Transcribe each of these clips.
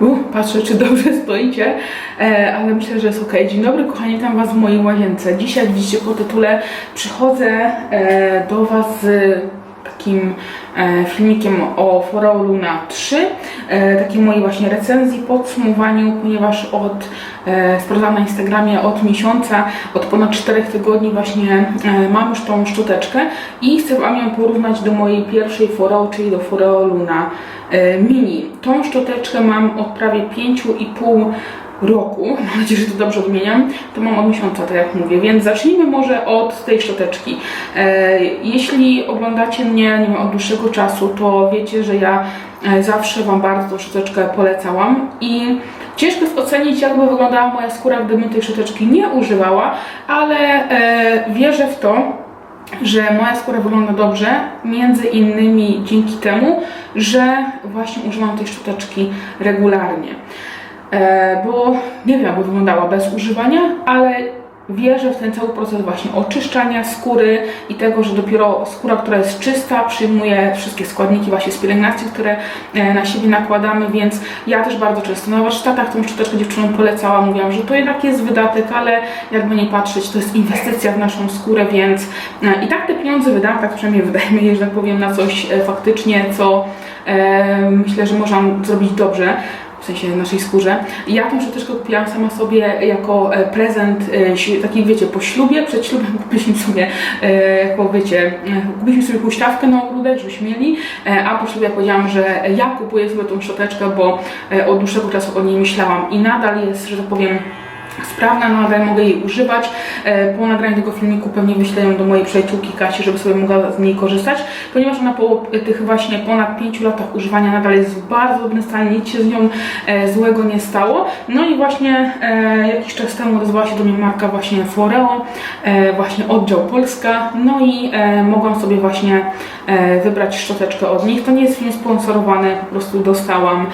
Uh, patrzę, czy dobrze stoicie, e, ale myślę, że jest ok. Dzień dobry, kochani, witam Was w mojej łazience. Dzisiaj, widzicie po tytule, przychodzę e, do Was z takim e, filmikiem o Foreo Luna 3, e, takiej mojej właśnie recenzji, podsumowaniu, ponieważ od, e, sprawdzałam na Instagramie od miesiąca, od ponad 4 tygodni właśnie mam już tą szczoteczkę i chcę Wam ją porównać do mojej pierwszej Foreo, czyli do Foreo Luna Mini. Tą szczoteczkę mam od prawie 5,5 roku, mam nadzieję, że to dobrze odmieniam, to mam od miesiąca, tak jak mówię, więc zacznijmy może od tej szczoteczki. E, jeśli oglądacie mnie nie wiem, od dłuższego czasu, to wiecie, że ja e, zawsze Wam bardzo tą szczoteczkę polecałam i ciężko jest ocenić, jakby wyglądała moja skóra, gdybym tej szczoteczki nie używała, ale e, wierzę w to, że moja skóra wygląda dobrze, między innymi dzięki temu, że właśnie używam tej szczoteczki regularnie. E, bo nie wiem, jakby wyglądała bez używania, ale wierzę w ten cały proces właśnie oczyszczania skóry i tego, że dopiero skóra, która jest czysta, przyjmuje wszystkie składniki właśnie z pielęgnacji, które e, na siebie nakładamy, więc ja też bardzo często na warsztatach tą szczoteczkę dziewczynom polecałam, mówiłam, że to jednak jest wydatek, ale jakby nie patrzeć, to jest inwestycja w naszą skórę, więc e, i tak te pieniądze wydam, tak przynajmniej wydaje mi się, że tak powiem, na coś faktycznie, co myślę, że można zrobić dobrze w sensie naszej skórze. I Ja tą szczoteczkę kupiłam sama sobie jako e, prezent, e, taki wiecie, po ślubie, przed ślubem kupiliśmy sobie, e, jako wiecie, e, kupiliśmy sobie huśtawkę na ogródek, żebyśmy mieli, e, a po ślubie powiedziałam, że ja kupuję sobie tą szczoteczkę, bo e, od dłuższego czasu o niej myślałam i nadal jest, że tak powiem, sprawna, no nadal mogę jej używać. E, Po nagraniu tego filmiku pewnie wyślę ją do mojej przyjaciółki Kasi, żeby sobie mogła z niej korzystać, ponieważ ona po tych właśnie ponad 5 latach używania nadal jest w bardzo dobrym stanie, nic się z nią e, złego nie stało. No i właśnie e, jakiś czas temu odezwała się do mnie marka właśnie Foreo, e, właśnie oddział Polska, no i mogłam sobie właśnie wybrać szczoteczkę od nich. To nie jest film sponsorowany, po prostu dostałam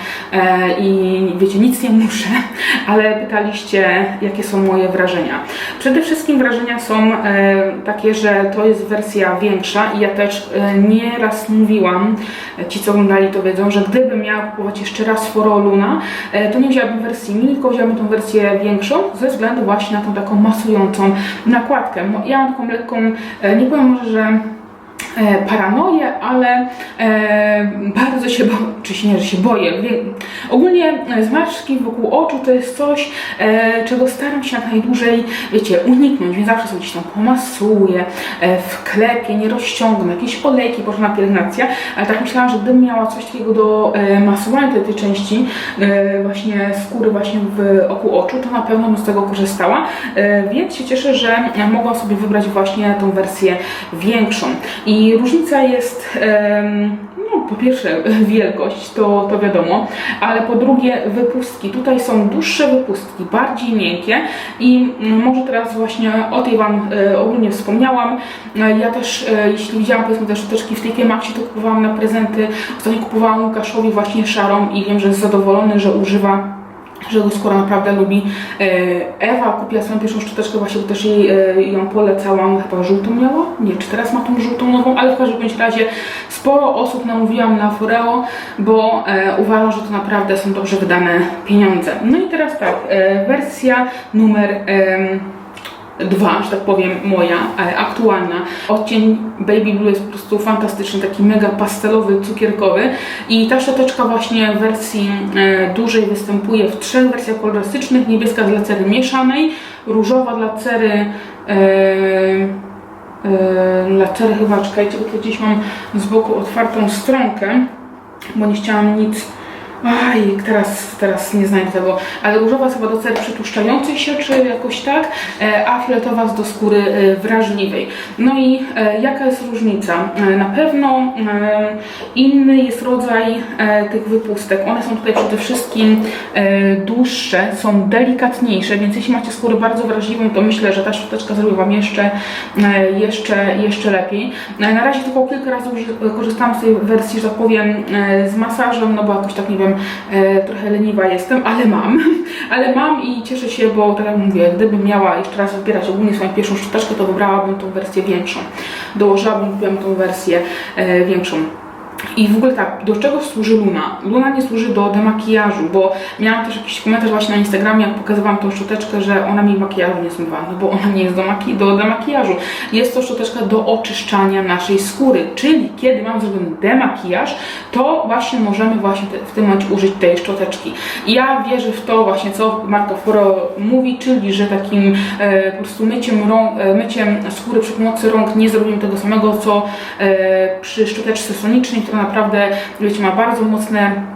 i wiecie, nic nie muszę, ale pytaliście, jakie są moje wrażenia. Przede wszystkim wrażenia są e, takie, że to jest wersja większa i ja też e, nieraz mówiłam, e, ci co oglądali to wiedzą, że gdybym miała kupować jeszcze raz Foro Luna, to nie wzięłabym wersji mini, tylko wzięłabym tą wersję większą ze względu właśnie na tą taką masującą nakładkę. Ja mam taką lekką, nie powiem może, że paranoję, ale e, bardzo się boję, czy się nie, że się boję. Ogólnie e, zmarszczki wokół oczu to jest coś, e, czego staram się jak najdłużej, wiecie, uniknąć, więc zawsze sobie gdzieś tam pomasuję, e, wklepię, nie rozciągnę, jakieś olejki, porządna pielęgnacja, ale tak myślałam, że gdybym miała coś takiego do e, masowania tej, tej części e, właśnie skóry właśnie w oku oczu, to na pewno bym z tego korzystała, e, więc się cieszę, że e, mogłam sobie wybrać właśnie tą wersję większą. I różnica jest, no po pierwsze wielkość, to, to wiadomo, ale po drugie wypustki. Tutaj są dłuższe wypustki, bardziej miękkie i mm, może teraz właśnie o tej Wam e, ogólnie wspomniałam. E, Ja też, e, jeśli widziałam powiedzmy te szczoteczki w TK Maxie, to kupowałam na prezenty. Ostatnio kupowałam Łukaszowi właśnie szarą i wiem, że jest zadowolony, że używa że jego skóra naprawdę lubi. E, Ewa kupiła swoją pierwszą szczoteczkę, właśnie też jej e, ją polecałam, chyba żółtą miała? Nie, czy teraz ma tą żółtą nową, ale w każdym razie sporo osób namówiłam na Foreo, bo e, uważam, że to naprawdę są dobrze wydane pieniądze. No i teraz tak, wersja numer... dwa, że tak powiem, moja, e, aktualna. Odcień Baby Blue jest po prostu fantastyczny, taki mega pastelowy, cukierkowy i ta szczoteczka właśnie w wersji e, dużej występuje w trzech wersjach kolorystycznych, niebieska dla cery mieszanej, różowa dla cery e, e, dla cery chyba, czekajcie, bo tu gdzieś mam z boku otwartą stronkę, bo nie chciałam nic Aj, teraz, teraz nie znajdę tego, ale różowa chyba do cery przytłuszczającej się, czy jakoś tak, e, a fioletowa do skóry e, wrażliwej. No i e, jaka jest różnica? Na pewno inny jest rodzaj tych wypustek. One są tutaj przede wszystkim dłuższe, są delikatniejsze, więc jeśli macie skórę bardzo wrażliwą, to myślę, że ta szczoteczka zrobi Wam jeszcze, jeszcze, jeszcze lepiej. Na razie tylko kilka razy korzystałam z tej wersji, że tak powiem, z masażem, no bo jakoś tak, nie wiem, trochę leniwa jestem, ale mam. Ale mam i cieszę się, bo tak jak mówię, gdybym miała jeszcze raz wybierać ogólnie swoją pierwszą szczoteczkę, to wybrałabym tą wersję większą. Dołożyłabym, kupiłam tą wersję e, większą. I w ogóle tak, do czego służy Luna? Luna nie służy do demakijażu, bo miałam też jakiś komentarz właśnie na Instagramie, jak pokazywałam tą szczoteczkę, że ona mi makijażu nie zmywa, no bo ona nie jest do, maki- do demakijażu. Jest to szczoteczka do oczyszczania naszej skóry, czyli kiedy mam zrobiony demakijaż, to właśnie możemy właśnie te, w tym momencie użyć tej szczoteczki. I ja wierzę w to właśnie, co Marta Foro mówi, czyli że takim e, po prostu myciem, e, myciem skóry przy pomocy rąk nie zrobimy tego samego, co e, przy szczoteczce sonicznej, która naprawdę, wiecie, ma bardzo mocne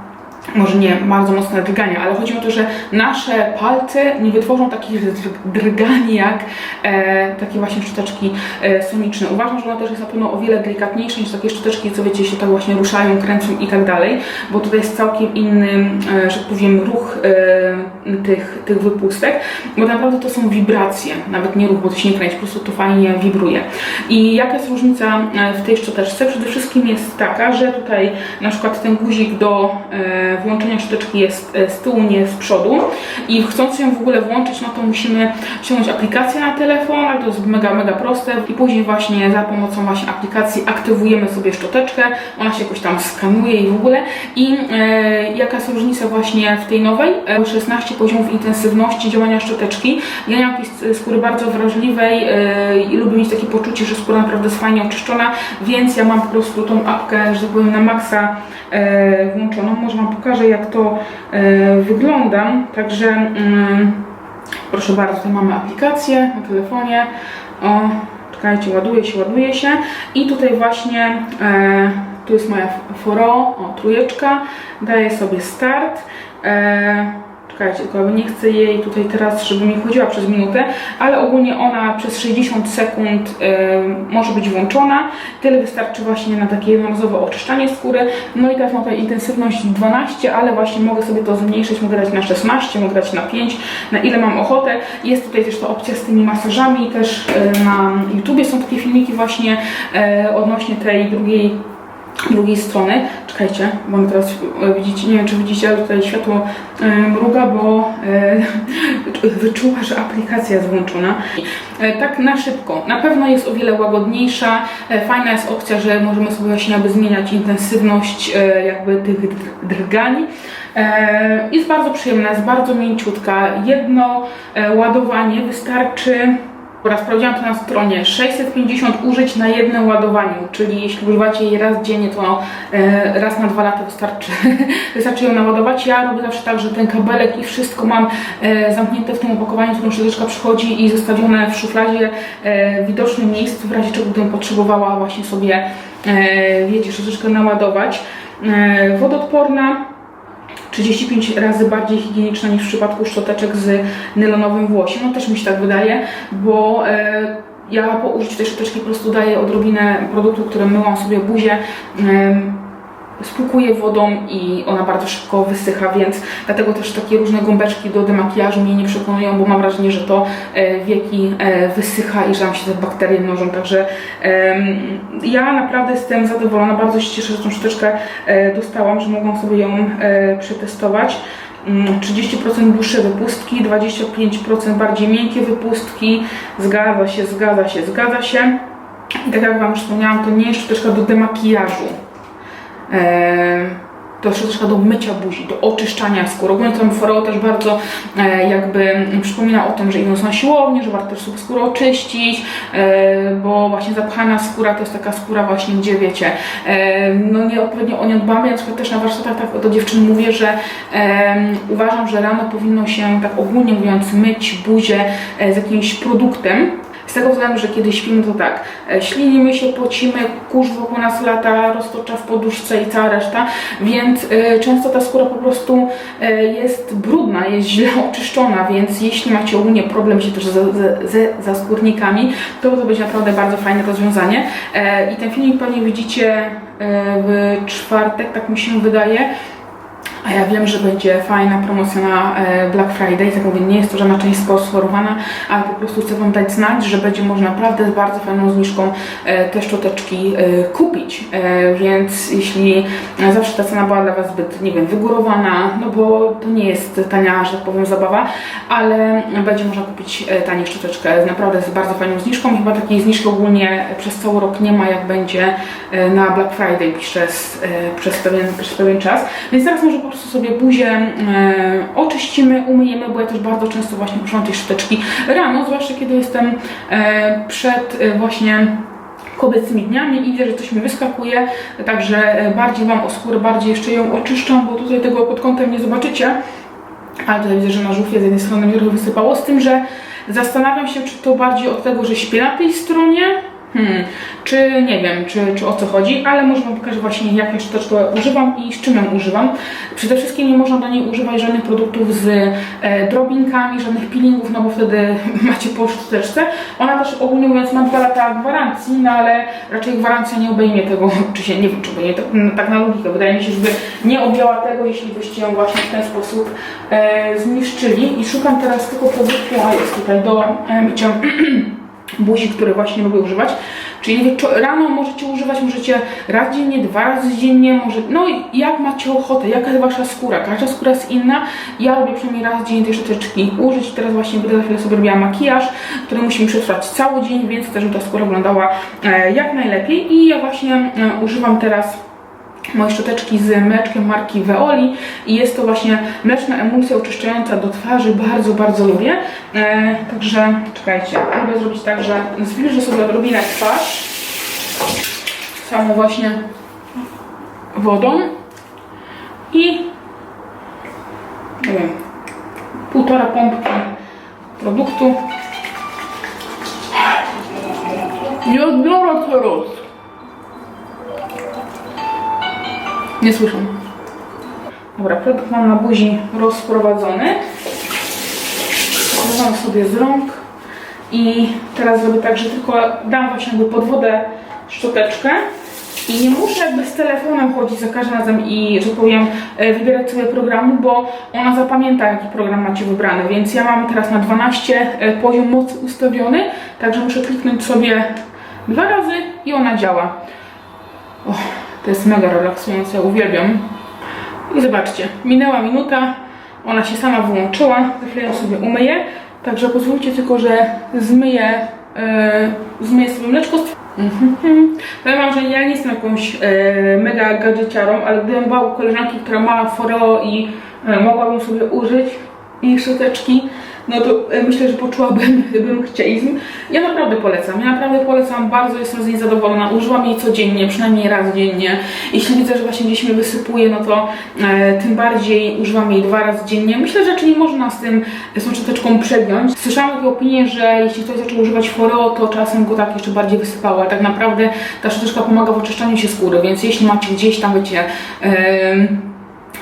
może nie bardzo mocne drgania, ale chodzi o to, że nasze palce nie wytworzą takich drg- drgań jak e, takie właśnie szczoteczki e, soniczne. Uważam, że ona też jest na pewno o wiele delikatniejsza niż takie szczoteczki, co wiecie, się tak właśnie ruszają, kręcą i tak dalej, bo tutaj jest całkiem inny, e, że tak powiem, ruch e, tych, tych wypustek, bo naprawdę to są wibracje, nawet nie ruch, bo to się nie kręci, po prostu to fajnie wibruje. I jaka jest różnica e, w tej szczoteczce? Przede wszystkim jest taka, że tutaj na przykład ten guzik do e, włączenia szczoteczki jest e, z tyłu, nie z przodu i chcąc ją w ogóle włączyć, no to musimy ściągnąć aplikację na telefon, ale to jest mega, mega proste i później właśnie za pomocą właśnie aplikacji aktywujemy sobie szczoteczkę, ona się jakoś tam skanuje i w ogóle i e, jaka jest różnica właśnie w tej nowej? E, 16 poziomów intensywności działania szczoteczki. Ja nie mam jakiejś skóry bardzo wrażliwej e, i lubię mieć takie poczucie, że skóra naprawdę jest fajnie oczyszczona, więc ja mam po prostu tą apkę, że tak powiem, na maksa e, włączoną. Może Wam pokażę, jak to e, wygląda. Także mm, proszę bardzo, tutaj mamy aplikację na telefonie. O, czekajcie, ładuje się, ładuje się. I tutaj właśnie e, tu jest moja foro, o, trójeczka. Daję sobie start. E, Czekajcie, tylko nie chcę jej tutaj teraz, żeby mi chodziła przez minutę, ale ogólnie ona przez 60 sekund e, może być włączona. Tyle wystarczy właśnie na takie jednorazowe oczyszczanie skóry. No i teraz mam tutaj intensywność 12, ale właśnie mogę sobie to zmniejszyć, mogę dać na 16, mogę dać na 5, na ile mam ochotę. Jest tutaj też ta opcja z tymi masażami, też e, na YouTubie są takie filmiki właśnie e, odnośnie tej drugiej drugiej strony. Czekajcie, bo my teraz e, widzicie, nie wiem czy widzicie, ale tutaj światło e, mruga, bo e, wyczuła, że aplikacja jest włączona. Tak na szybko. Na pewno jest o wiele łagodniejsza. Fajna jest opcja, że możemy sobie właśnie jakby zmieniać intensywność jakby tych dr- drgań. E, jest bardzo przyjemna, jest bardzo mięciutka. Jedno ładowanie wystarczy Dobra, sprawdziłam to na stronie 650 użyć na jednym ładowaniu, czyli jeśli używacie jej raz dziennie, to e, raz na dwa lata wystarczy, wystarczy ją naładować. Ja robię zawsze tak, że ten kabelek i wszystko mam e, zamknięte w tym opakowaniu, w którym przychodzi i zostawione w szufladzie e, w widocznym miejscu, w razie czego gdybym potrzebowała właśnie sobie, wiecie, szczoteczkę naładować. Wodoodporna, 35 razy bardziej higieniczna niż w przypadku szczoteczek z nylonowym włosiem. No też mi się tak wydaje, bo e, ja po użyciu tej szczoteczki po prostu daję odrobinę produktu, które myłam sobie buzię. Em, spłukuję wodą i ona bardzo szybko wysycha, więc dlatego też takie różne gąbeczki do demakijażu mnie nie przekonują, bo mam wrażenie, że to e, wieki e, wysycha i że nam się te bakterie mnożą, także ja naprawdę jestem zadowolona, bardzo się cieszę, że tą szczoteczkę e, dostałam, że mogłam sobie ją przetestować. Mm, 30% dłuższe wypustki, 25% bardziej miękkie wypustki. Zgadza się, zgadza się, zgadza się. I tak jak Wam wspomniałam, to nie jest szczoteczka do demakijażu. To jest szczoteczka do mycia buzi, do oczyszczania skóry. Ogólnie ten foreo też bardzo e, jakby przypomina o tym, że idąc na siłownię, że warto też sobie skórę oczyścić, e, bo właśnie zapchana skóra to jest taka skóra właśnie, gdzie wiecie, e, no nieodpowiednio o nią dbamy. Ja na też na warsztatach tak do dziewczyn mówię, że e, uważam, że rano powinno się tak ogólnie mówiąc myć buzię e, z jakimś produktem, z tego względu, że kiedy śpimy, to tak, e, ślinimy się, pocimy, kurz wokół nas lata, roztocza w poduszce i cała reszta, więc e, często ta skóra po prostu e, jest brudna, jest źle oczyszczona, więc jeśli macie ogólnie problem się też ze, zaskórnikami, to to będzie naprawdę bardzo fajne rozwiązanie. I ten filmik pewnie widzicie w czwartek, tak mi się wydaje. A ja wiem, że będzie fajna promocja na e, Black Friday, tak mówię, nie jest to żadna część sponsorowana, ale po prostu chcę Wam dać znać, że będzie można naprawdę z bardzo fajną zniżką e, te szczoteczki e, kupić, więc jeśli zawsze ta cena była dla Was zbyt, nie wiem, wygórowana, no bo to nie jest tania, że tak powiem, zabawa, ale będzie można kupić tanie szczoteczkę naprawdę z bardzo fajną zniżką. Chyba takiej zniżki ogólnie przez cały rok nie ma, jak będzie na Black Friday przez, przez, pewien, przez pewien czas. Więc teraz może prostu sobie buzię e, oczyścimy, umyjemy, bo ja też bardzo często właśnie używam tej szczoteczki rano, zwłaszcza kiedy jestem e, przed e, właśnie kobiecymi dniami i widzę, że coś mi wyskakuje, także e, bardziej Wam o skórę, bardziej jeszcze ją oczyszczam, bo tutaj tego pod kątem nie zobaczycie, ale tutaj widzę, że na żółwie z jednej strony mi trochę wysypało, z tym, że zastanawiam się, czy to bardziej od tego, że śpię na tej stronie, Hmm, czy nie wiem, czy, czy o co chodzi, ale może Wam pokażę właśnie jak ja szczoteczkę używam i z czym ją używam. Przede wszystkim nie można do niej używać żadnych produktów z e, drobinkami, żadnych peelingów, no bo wtedy macie po szczoteczce. Ona też ogólnie mówiąc ma 2 lata gwarancji, no ale raczej gwarancja nie obejmie tego, czy się, nie wiem, czy obejmie, tak, tak na logikę. Wydaje mi się, żeby nie objęła tego, jeśli byście ją właśnie w ten sposób e, zniszczyli. I szukam teraz tylko produktu, a jest tutaj do e, mycia buzi, które właśnie lubię używać. Czyli rano możecie używać, możecie raz dziennie, dwa razy dziennie, może, no jak macie ochotę, jaka jest wasza skóra, każda skóra jest inna. Ja lubię przynajmniej raz dziennie tej szczoteczki użyć. Teraz właśnie będę za chwilę sobie robiła makijaż, który musimy przetrwać cały dzień, więc też żeby ta skóra wyglądała e, jak najlepiej. I ja właśnie e, używam teraz moje szczoteczki z mleczkiem marki Veoli i jest to właśnie mleczna emulsja oczyszczająca do twarzy, bardzo, bardzo lubię. E, także czekajcie, lubię zrobić tak, że zwilżę sobie odrobinę twarz samą właśnie wodą i nie wiem, półtora pompki produktu. Nie odbiorę teraz. Nie słyszę. Dobra, produkt mam na buzi rozprowadzony. Zrywam sobie z rąk i teraz zrobię tak, że tylko dam właśnie jakby pod wodę szczoteczkę i nie muszę jakby z telefonem chodzić za każdym razem i, że tak powiem, e, wybierać sobie programu, bo ona zapamięta, jaki program macie wybrany, więc ja mam teraz na 12 e, poziom mocy ustawiony, także muszę kliknąć sobie dwa razy i ona działa. O, to jest mega relaksujące, ja uwielbiam. I zobaczcie, minęła minuta, ona się sama wyłączyła, za chwilę ją sobie umyję, także pozwólcie tylko, że zmyję, e, zmyję sobie mleczko. Mhm. Powiem wam, że ja nie jestem jakąś e, mega gadżeciarą, ale gdybym była u koleżanki, która ma foreo i e, mogłabym sobie użyć jej szczoteczki, no to e, myślę, że poczułabym bym chcielizm. Ja naprawdę polecam, ja naprawdę polecam, bardzo jestem z niej zadowolona. Używam jej codziennie, przynajmniej raz dziennie. Jeśli widzę, że właśnie gdzieś mnie wysypuje, no to e, tym bardziej używam jej dwa razy dziennie. Myślę, że nie można z tym, z tą szczoteczką przegiąć. Słyszałam takie opinie, że jeśli ktoś zaczął używać foreo, to czasem go tak jeszcze bardziej wysypało, ale tak naprawdę ta szczoteczka pomaga w oczyszczaniu się skóry, więc jeśli macie gdzieś tam, wiecie, em,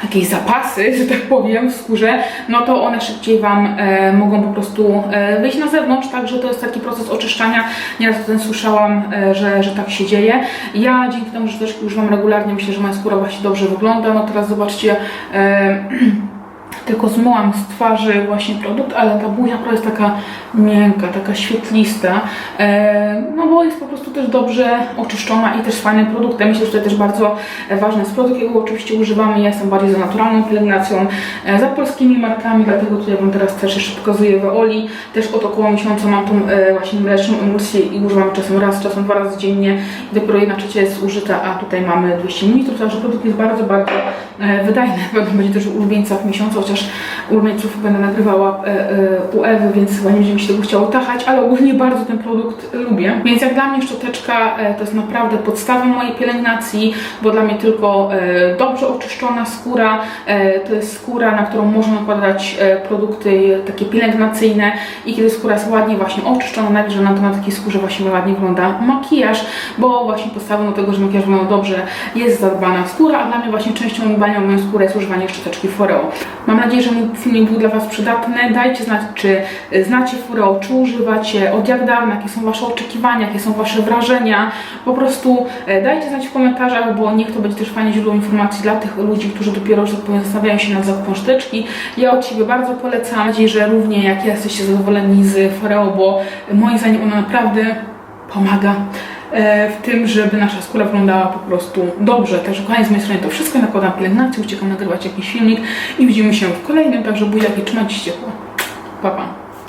jakieś zapasy, że tak powiem, w skórze, no to one szybciej Wam e, mogą po prostu e, wyjść na zewnątrz, także to jest taki proces oczyszczania. Nieraz o tym słyszałam, e, że, że tak się dzieje. Ja dzięki temu, że też używam regularnie, myślę, że moja skóra właśnie dobrze wygląda. No teraz zobaczcie, e, tylko zmyłam z twarzy właśnie produkt, ale ta buzia jest taka miękka, taka świetlista, e, no bo jest po prostu też dobrze oczyszczona i też fajnym produktem. Myślę, że to też bardzo ważny jest produkt, jego oczywiście używamy. Ja jestem bardziej za naturalną pielęgnacją, e, za polskimi markami, dlatego tutaj Wam teraz też jeszcze pokazuję Veoli. Też od około miesiąca mam tą e, właśnie mleczną emulsję i używam czasem raz, czasem dwa razy dziennie. Dopiero jedna trzecia jest zużyta, a tutaj mamy 200 ml, także produkt jest bardzo, bardzo e, wydajny. Pewno będzie też w ulubieńcach miesiąca, chociaż ulubieńców będę nagrywała e, e, u Ewy, więc chyba nie będzie mi się tego chciało tachać, ale ogólnie bardzo ten produkt lubię. Więc jak dla mnie szczoteczka to jest naprawdę podstawa mojej pielęgnacji, bo dla mnie tylko dobrze oczyszczona skóra to jest skóra, na którą można nakładać produkty takie pielęgnacyjne i kiedy skóra jest ładnie właśnie oczyszczona, nawet na to na takiej skórze właśnie ładnie wygląda makijaż, bo właśnie podstawą do tego, że makijaż wygląda dobrze jest zadbana skóra, a dla mnie właśnie częścią o moją skórę jest używanie szczoteczki Foreo. Mam nadzieję, że mój filmik był dla Was przydatny. Dajcie znać, czy y, znacie Foreo, czy używacie, od jak dawna, jakie są Wasze oczekiwania, jakie są Wasze wrażenia. Po prostu e, dajcie znać w komentarzach, bo niech to będzie też fajne źródło informacji dla tych ludzi, którzy dopiero, tak zastanawiają się nad zakupem szczoteczki. Ja od Ciebie bardzo polecam. Mam nadzieję, że równie jak ja jesteście zadowoleni z Foreo, bo moim zdaniem ona naprawdę pomaga w tym, żeby nasza skóra wyglądała po prostu dobrze. Także kochani, z mojej strony to wszystko. Nakładam pielęgnację, uciekam nagrywać jakiś filmik i widzimy się w kolejnym. Także buziaki, trzymajcie się ciepło. Pa, pa.